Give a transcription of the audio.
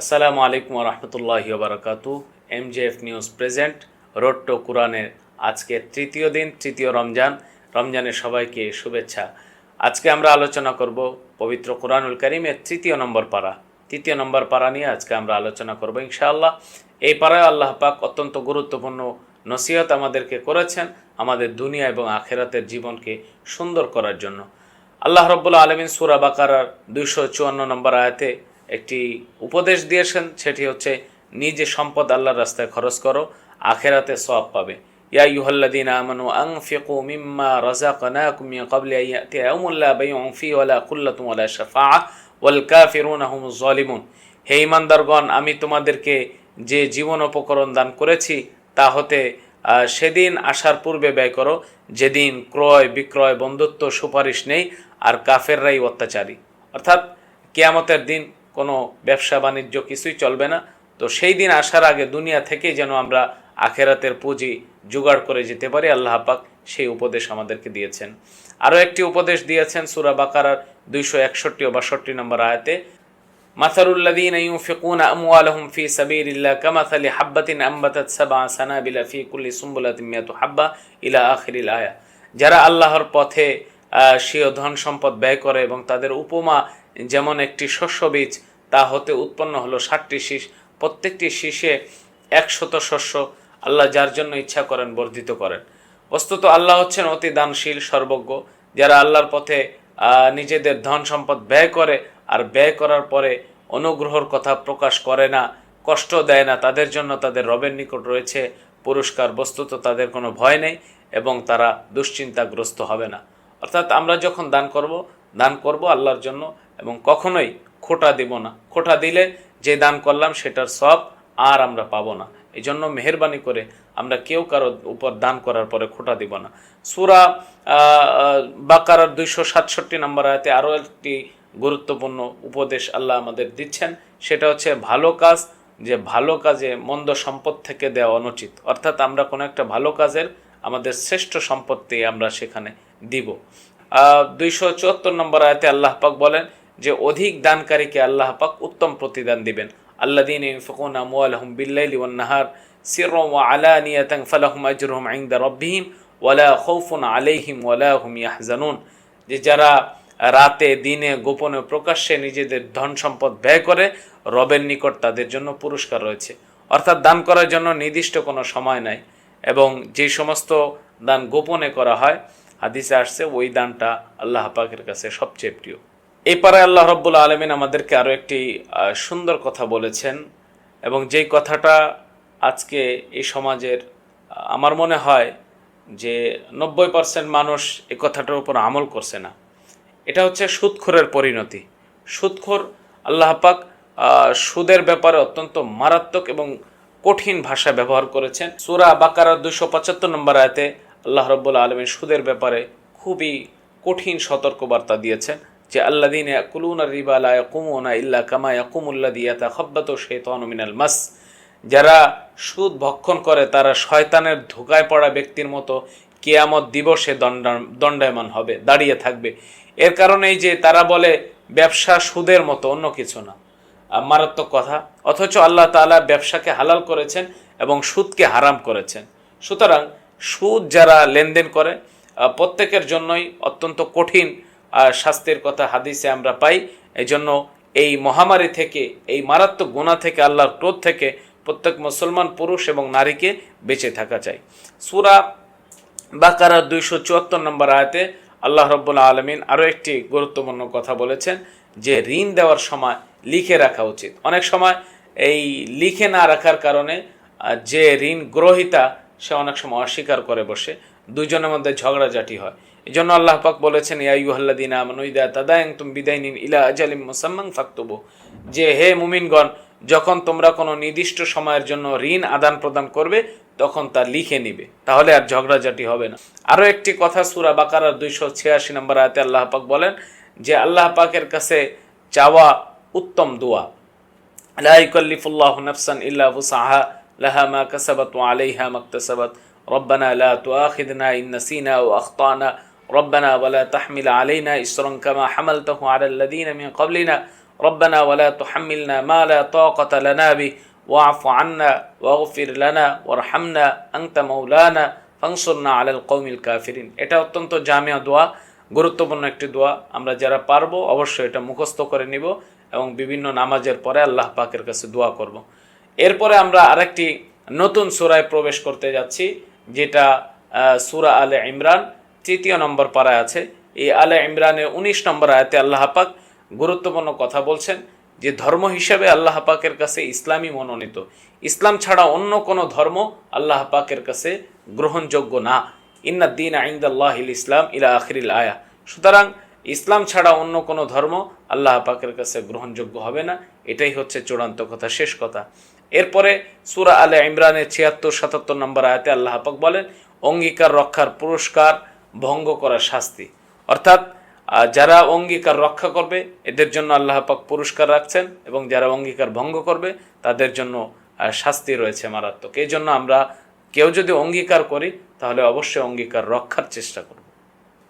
আসসালামু আলাইকুম রহমতুল্লাহ বারকাতু M J F news present road কোরআনের আজকে তৃতীয় দিন, তৃতীয় রমজান। রমজানের সবাইকে শুভেচ্ছা। আজকে আমরা আলোচনা করব পবিত্র কোরআনুল করিমের তৃতীয় নম্বর পারা। তৃতীয় নম্বর পারা নিয়ে আজকে আমরা আলোচনা করব ইনশাআল্লাহ। এই পাড়ায় আল্লাহ পাক অত্যন্ত গুরুত্বপূর্ণ নসিহত আমাদেরকে করেছেন আমাদের দুনিয়া এবং আখেরাতের জীবনকে সুন্দর করার জন্য। আল্লাহ রব্বুল্লা আলমিন সুরা বাকারার দুইশো চুয়ান্ন নম্বর আয়াতে একটি উপদেশ দিয়েছেন, সেটি হচ্ছে, নিজে সম্পদ আল্লাহর রাস্তায় খরচ করো, আখেরাতে সব পাবে। ইয়া ওয়াল কাফিরুনা হুমুজ জালিমুন হে ইমানদারগণ আমি তোমাদেরকে যে জীবন উপকরণ দান করেছি, তা হতে সেদিন আসার পূর্বে ব্যয় করো, যেদিন ক্রয়, বিক্রয়, বন্ধুত্ব, সুপারিশ নেই, আর কাফেররাই অত্যাচারী। অর্থাৎ, কেয়ামতের দিন কোনো ব্যবসা বাণিজ্য কিছুই চলবে না। তো সেই দিন আসার আগে দুনিয়া থেকে যেন আমরা আখেরাতের পুঁজি জোগাড় করে যেতে পারি, আল্লাহ পাক সেই উপদেশ আমাদেরকে দিয়েছেন। আরও একটি উপদেশ দিয়েছেন সুরা বাকারার দুইশো একষট্টি ও বাষট্টি নম্বর আয়াতে মাসারুল্লাদিন ইউফিকুন আমওয়ালহুম ফি সাবির সাবিলিল্লাহ কামাসালি হাব্বাতিন আম্বাতাত সাবা সানাবিলা ফি কুল্লি সুম্বুলাতিন মিয়াতু হাব্বা ইলা আখিরিল আয়া। যারা আল্লাহর পথে স্বীয় ধন সম্পদ ব্যয় করে এবং তাদের উপমা যেমন একটি শস্য বীজ তা হতে উৎপন্ন হলো ষাটটি শীষ। প্রত্যেকটি শীষে একশত শস্য আল্লাহ যার জন্য ইচ্ছা করেন বর্ধিত করেন। বস্তুত আল্লাহ হচ্ছেন অতি দানশীল, সর্বজ্ঞ, যারা আল্লাহর পথে নিজেদের ধন সম্পদ ব্যয় করে আর ব্যয় করার পরে অনুগ্রহর কথা প্রকাশ করে না, কষ্ট দেয় না, তাদের জন্য তাদের রবের নিকট রয়েছে পুরস্কার। বস্তুত তাদের কোনো ভয় নেই এবং তারা দুশ্চিন্তাগ্রস্ত হবে না। অর্থাৎ আমরা যখন দান করব দান করব আল্লাহর জন্য এবং কখনোই খোটা দিব না। খোটা দিলে যে দান করলাম সেটার সব আর আমরা পাবো না। এই জন্য মেহরবানি করে আমরা কেউ কারও উপর দান করার পরে খোটা দিব না। সুরা বাকারার দুইশো সাতষট্টি নম্বর আয়াতে আরও একটি গুরুত্বপূর্ণ উপদেশ আল্লাহ আমাদের দিচ্ছেন। সেটা হচ্ছে ভালো কাজ যে ভালো কাজে মন্দ সম্পদ থেকে দেওয়া অনুচিত। অর্থাৎ আমরা কোনো একটা ভালো কাজের আমাদের শ্রেষ্ঠ সম্পত্তি আমরা সেখানে দিব। দুইশো চুয়াত্তর নম্বর আয়াতে আল্লাহ পাক বলেন যে অধিক দানকারীকে আল্লাহ পাক উত্তম প্রতিদান দিবেন। আল্লাদিন ইনফিকুন আমওয়ালাহুম বিল্লাইলি ওয়ান নাহার সিররা ওয়া আলানিয়াতান ফালাহুম আজরুহুম ইনদা রাব্বিহিম ওয়ালা খাউফুন আলাইহিম ওয়ালা হুম ইয়াহজানুন। যে যারা রাতে, দিনে, গোপনে প্রকাশ্যে নিজেদের ধন সম্পদ ব্যয় করে, রবের নিকট তাদের জন্য পুরস্কার রয়েছে। অর্থাৎ দান করার জন্য নির্দিষ্ট কোনো সময় নাই এবং যে সমস্ত দান গোপনে করা হয়, হাদিসে আসছে, ওই দানটা আল্লাহ পাকের কাছে সবচেয়ে প্রিয়। এই পাড়ায় আল্লাহ রব্বুল আলমিন আমাদেরকে আরও একটি সুন্দর কথা বলেছেন এবং যেই কথাটা আজকে এই সমাজের আমার মনে হয় যে নব্বই পার্সেন্ট মানুষ এই কথাটার উপর আমল করছে না। এটা হচ্ছে সুদখোরের পরিণতি। সুদখোর আল্লাহ পাক সুদের ব্যাপারে অত্যন্ত মারাত্মক এবং কঠিন ভাষা ব্যবহার করেছেন। সুরা বাকারার দুশো পঁচাত্তর নম্বর আয়তে আল্লাহ রব্বুল আলমীর সুদের ব্যাপারে খুবই কঠিন সতর্কবার্তা দিয়েছেন। যে আল্লাদিন ইয়াতাখাব্বাতু শাইতানু মিনাল মাস। যারা সুদ ভক্ষণ করে, তারা শয়তানের ধোকায় পড়া ব্যক্তির মতো কেয়ামত দিবসে দণ্ডা- দণ্ডায়মান হবে, দাঁড়িয়ে থাকবে। এর কারণেই যে তারা বলে, ব্যবসা সুদের মতো, অন্য কিছু না। মারাত্মক কথা, অথচ আল্লাহ তাআলা ব্যবসাকে হালাল করেছেন এবং সুদকে হারাম করেছেন। সুতরাং সুদ যারা লেনদেন করে প্রত্যেকের জন্যই অত্যন্ত কঠিন শাস্তির কথা হাদিসে আমরা পাই। এই জন্য এই মহামারী থেকে, এই মারাত্মক গুণা থেকে, আল্লাহর ক্রোধ থেকে প্রত্যেক মুসলমান পুরুষ এবং নারীকে বেঁচে থাকা চাই। সুরা বাকারা দুইশো চুয়াত্তর নম্বর আয়তে আল্লাহ রব্বুল্লা আলমিন আরও একটি গুরুত্বপূর্ণ কথা বলেছেন যে ঋণ দেওয়ার সময় লিখে রাখা উচিত। অনেক সময় এই লিখে না রাখার কারণে যে ঋণ গ্রহিতা সে অনেক সময় অস্বীকার করে বসে। দুজনের মধ্যে ঝগড়াঝাটি হয়। এই জন্য আল্লাহ পাক বলেছেন ইয়াইহল্লাদিন আমানুইদা তাদায়ং তুম বিদায়নিন ইলা আজালিম মুসাম্মাং ফাক্তবু। যে হে মুমিনগণ, যখন তোমরা কোনো নির্দিষ্ট সময়ের জন্য ঋণ আদান প্রদান করবে, তখন তা লিখে নিবে। তাহলে আর ঝগড়াঝাটি হবে না। আরও একটি কথা সুরা বাকারার দুইশো ছিয়াশি নম্বর আয়তে আল্লাহ পাক বলেন যে, আল্লাহ পাকের কাছে চাওয়া উত্তম দোয়া। লাইকল্লিফুল্লাহ নফসান ইল্লা সাহা লাহা মা কাসাবাত আলাইহা মাকতাসাবাত। রব্বানা লা তুআখিদনা ইন নাসিনা ওয়া আখতানা ربنا ولا تحمل علينا إسرا كما حملته على الذين من قبلنا ربنا ولا تحملنا ما لا طاقة لنا به واعف عنا واغفر لنا وارحمنا أنت مولانا ফাংসুরনা আলাল কৌমিল কাফিরিন এটা অত্যন্ত জামিয়া দোয়া গুরুত্বপূর্ণ একটি দোয়া আমরা যারা পারবো অবশ্যই এটা মুখস্থ করে নিব এবং বিভিন্ন নামাজের পরে আল্লাহ পাকের কাছে দোয়া করব। এরপরে আমরা আরেকটি নতুন সুরায় প্রবেশ করতে যাচ্ছি যেটা আহ, সূরা আলে ইমরান তৃতীয় নম্বর পাড়ায় আছে, এই আলে ইমরানের উনিশ নম্বর আয়াতে আল্লাহ পাক গুরুত্বপূর্ণ কথা বলছেন যে ধর্ম হিসেবে আল্লাহ পাকের কাছে ইসলামই মনোনীত। ইসলাম ছাড়া অন্য কোনো ধর্ম আল্লাহ পাকের কাছে গ্রহণযোগ্য না। ইন্না দিন আইন্দাল্লাহ ইসলাম ইলা আখিরিল আয়া। সুতরাং ইসলাম ছাড়া অন্য কোনো ধর্ম আল্লাহ পাকের কাছে গ্রহণযোগ্য হবে না। এটাই হচ্ছে চূড়ান্ত কথা, শেষ কথা। এরপরে সুরা আলে ইমরানের ছিয়াত্তর সাতাত্তর নম্বর আয়াতে আল্লাহ পাক বলেন, অঙ্গীকার রক্ষার পুরস্কার ভঙ্গ করার শাস্তি। অর্থাৎ যারা অঙ্গীকার রক্ষা করবে, এদের জন্য আল্লাহ পাক পুরস্কার রাখছেন এবং যারা অঙ্গীকার ভঙ্গ করবে, তাদের জন্য শাস্তি রয়েছে মারাত্মক। এই জন্য আমরা কেউ যদি অঙ্গীকার করি, তাহলে অবশ্যই অঙ্গীকার রক্ষার চেষ্টা করব।